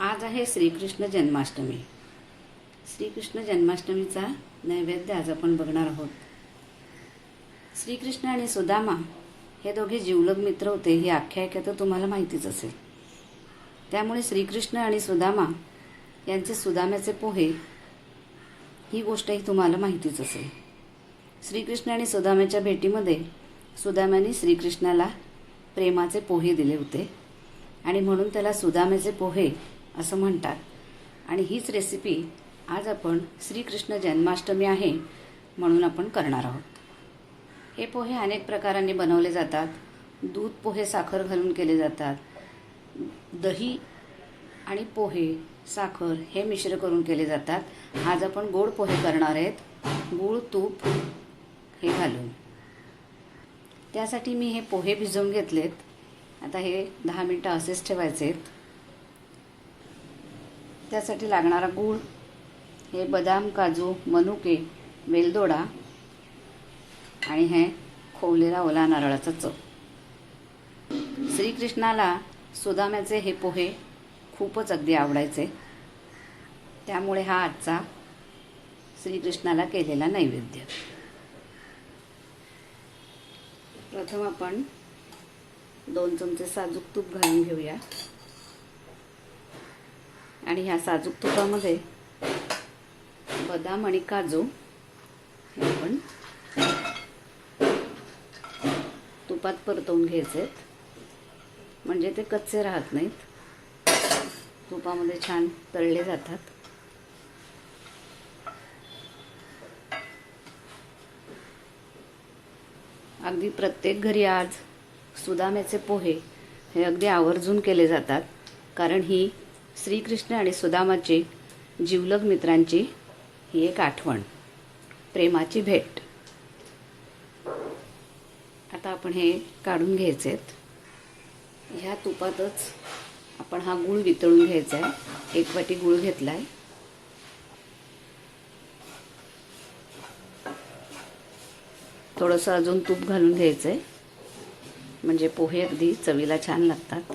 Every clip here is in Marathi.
आज आहे श्रीकृष्ण जन्माष्टमी. श्रीकृष्ण जन्माष्टमीचा नैवेद्य आज आपण बघणार आहोत. श्रीकृष्ण आणि सुदामा हे दोघे जीवलग मित्र होते ही आख्यायिका तर तुम्हाला माहितीच असेल. त्यामुळे श्रीकृष्ण आणि सुदामा यांचे सुदाम्याचे पोहे ही गोष्टही तुम्हाला माहितीच असेल. श्रीकृष्ण आणि सुदाम्याच्या भेटीमध्ये सुदाम्याने श्रीकृष्णाला प्रेमाचे पोहे दिले होते आणि म्हणून त्याला सुदाम्याचे पोहे असं म्हणतात. आणि हीच रेसिपी आज आपण श्रीकृष्ण जन्माष्टमी आहे म्हणून आपण करणार आहोत. हे पोहे अनेक प्रकारांनी बनवले जातात. दूध पोहे साखर घालून केले जातात. दही आणि पोहे साखर हे मिश्र करून केले जातात. आज आपण गोड पोहे करणार आहेत. गूळ तूप हे घालून. त्यासाठी मी हे पोहे भिजवून घेतलेत. आता हे दहा मिनटं असेच ठेवायचे आहेत त्यासाठी लागणारा गूळ हे बदाम काजू मनुके वेलदोडा आणि हे खोवलेला ओला नारळाचा चव. श्रीकृष्णाला सुदाम्याचे हे पोहे खूपच अगदी आवडायचे. त्यामुळे हा आजचा श्रीकृष्णाला केलेला नैवेद्य. प्रथम आपण दोन चमचे साजूक तूप घालून घेऊया. आणि ह्या साजूक तुपामध्ये बदाम आणि काजू हे आपण तुपात परतवून घ्यायचे म्हणजे ते कच्चे राहत नाहीत. तुपामध्ये छान तळले जातात. अगदी प्रत्येक घरी आज सुदाम्याचे पोहे हे अगदी आवर्जून केले जातात. कारण ही श्रीकृष्ण आणि सुदामाची जीवलग मित्रांची ही एक आठवण. प्रेमाची भेट. आता आपण हे काढून घ्यायचे ह्या तुपातच आपण हा गूळ वितळून घ्यायचा आहे एक वाटी गूळ घेतला आहे थोडंसं अजून तूप घालून घ्यायचं आहे म्हणजे पोहे अगदी चवीला छान लागतात.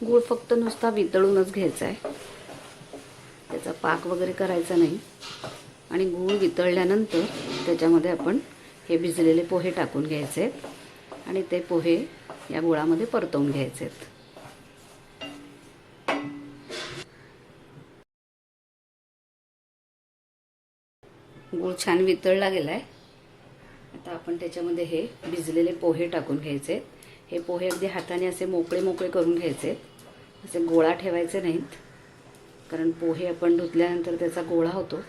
गूळ फक्त नुसता वितळूनच घ्यायचा आहे. त्याचा पाक वगैरे करायचा नाही. आणि गूळ वितळल्यानंतर त्याच्यामध्ये आपण हे भिजलेले पोहे टाकून घ्यायचे आहेत. आणि ते पोहे या गुळामध्ये परतवून घ्यायचे आहेत. गूळ छान वितळला गेला आहे आता आपण त्याच्यामध्ये हे भिजलेले पोहे टाकून घ्यायचे हे पोहे अगदी हाताने असे मोकळे मोकळे करून घ्यायचे. असे गोळा ठेवायचे नाहीत. कारण पोहे आपण धुतल्यानंतर त्याचा गोळा होतो.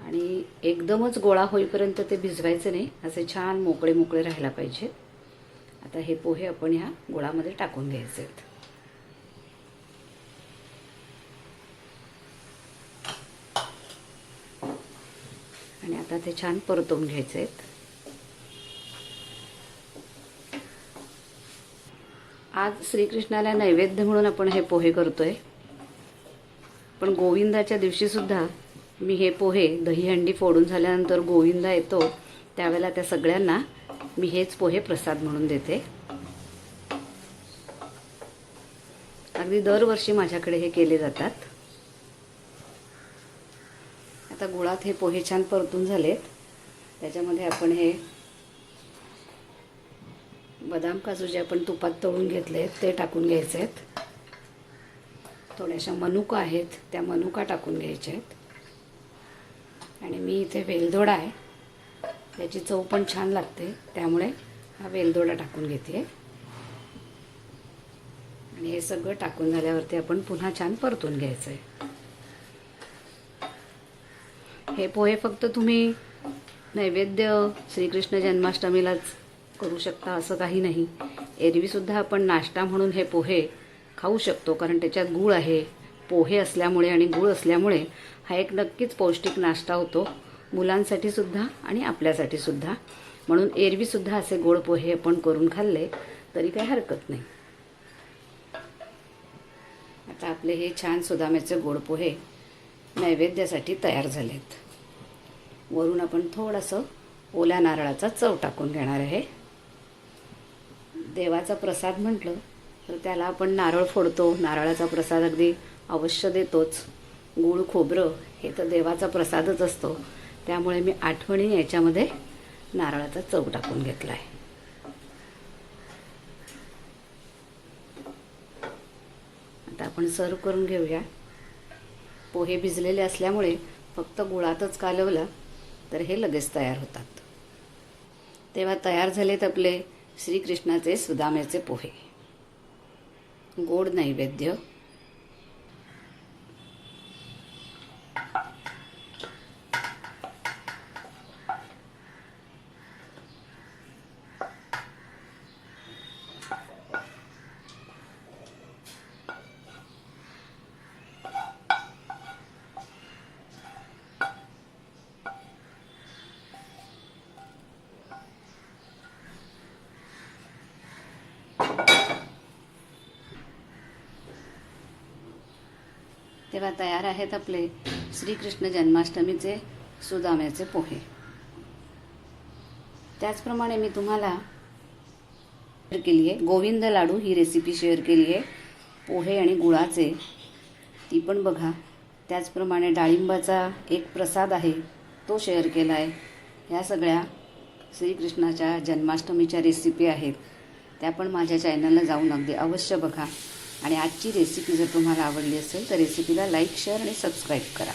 आणि एकदमच गोळा होईपर्यंत ते भिजवायचे नाही. असे छान मोकळे मोकळे राहायला पाहिजे. आता हे पोहे आपण ह्या गोळामध्ये टाकून घ्यायचे आहेत. आणि आता ते छान परतवून घ्यायचे आहेत. आज श्रीकृष्णाला नैवेद्य म्हणून आपण हे पोहे करतोय. पण गोविंदाच्या दिवशी सुद्धा मी हे पोहे दहीहंडी फोडून झाल्यानंतर गोविंदा येतो त्यावेळेला त्या सगळ्यांना मी हेच पोहे प्रसाद म्हणून देते. अगदी दरवर्षी माझ्याकडे हे केले जातात. आता गुळात हे पोहे छान परतून झालेत. त्याच्यामध्ये आपण हे बदाम काजू जे आपण तुपात तळून घेतले ते टाकून घ्यायचे आहेत थोड्याशा मनुका आहेत त्या मनुका टाकून घ्यायच्या आहेत आणि मी इथे वेलदोडा आहे. त्याची चव पण छान लागते त्यामुळे हा वेलदोडा टाकून घेते. आणि हे सगळं टाकून झाल्यावरती आपण पुन्हा छान परतून घ्यायचं आहे हे पोहे फक्त तुम्ही नैवेद्य श्रीकृष्ण जन्माष्टमीलाच करू शकता असं काही नाही. एरवीसुद्धा आपण नाश्ता म्हणून हे पोहे खाऊ शकतो कारण त्याच्यात गूळ आहे. पोहे असल्यामुळे आणि गूळ असल्यामुळे हा एक नक्कीच पौष्टिक नाश्ता होतो मुलांसाठी सुद्धा आणि आपल्यासाठी सुद्धा. म्हणून एरवीसुद्धा असे गोड पोहे आपण करून खाल्ले तरी काही हरकत नाही. आता आपले हे छान सुदाम्याचे गोड पोहे नैवेद्यासाठी तयार झालेत. वरून आपण थोडंसं ओल्या नारळाचा चव टाकून घेणार आहे. देवाचा प्रसाद म्हटलं तर त्याला आपण नारळ फोडतो. नारळाचा प्रसाद अगदी अवश्य देतोच. गूळ खोबरं हे तर देवाचा प्रसादच असतो. त्यामुळे मी आठवणी याच्यामध्ये नारळाचा चव टाकून घेतला आहे आता आपण सर्व करून घेऊया. पोहे भिजलेले असल्यामुळे फक्त गुळातच कालवलं तर हे लगेच तयार होतात. तेव्हा तयार झालेत आपले श्रीकृष्णाचे सुदामेचे पोहे. गोड नैवेद्य तेव्हा तयार आहेत आपले श्रीकृष्ण जन्माष्टमीचे सुदाम्याचे पोहे. त्याचप्रमाणे मी तुम्हाला शेअर केली आहे गोविंद लाडू ही रेसिपी शेअर केली आहे पोहे आणि गुळाचे ती पण बघा. त्याचप्रमाणे डाळिंबाचा एक प्रसाद आहे तो शेअर केला आहे ह्या सगळ्या श्रीकृष्णाच्या जन्माष्टमीच्या रेसिपी आहेत. त्या पण माझ्या चॅनलला जाऊन अगदी अवश्य बघा. आणि आजची रेसिपी जर तुम्हाला आवडली असेल तर रेसिपीला लाईक शेअर आणि सबस्क्राईब करा.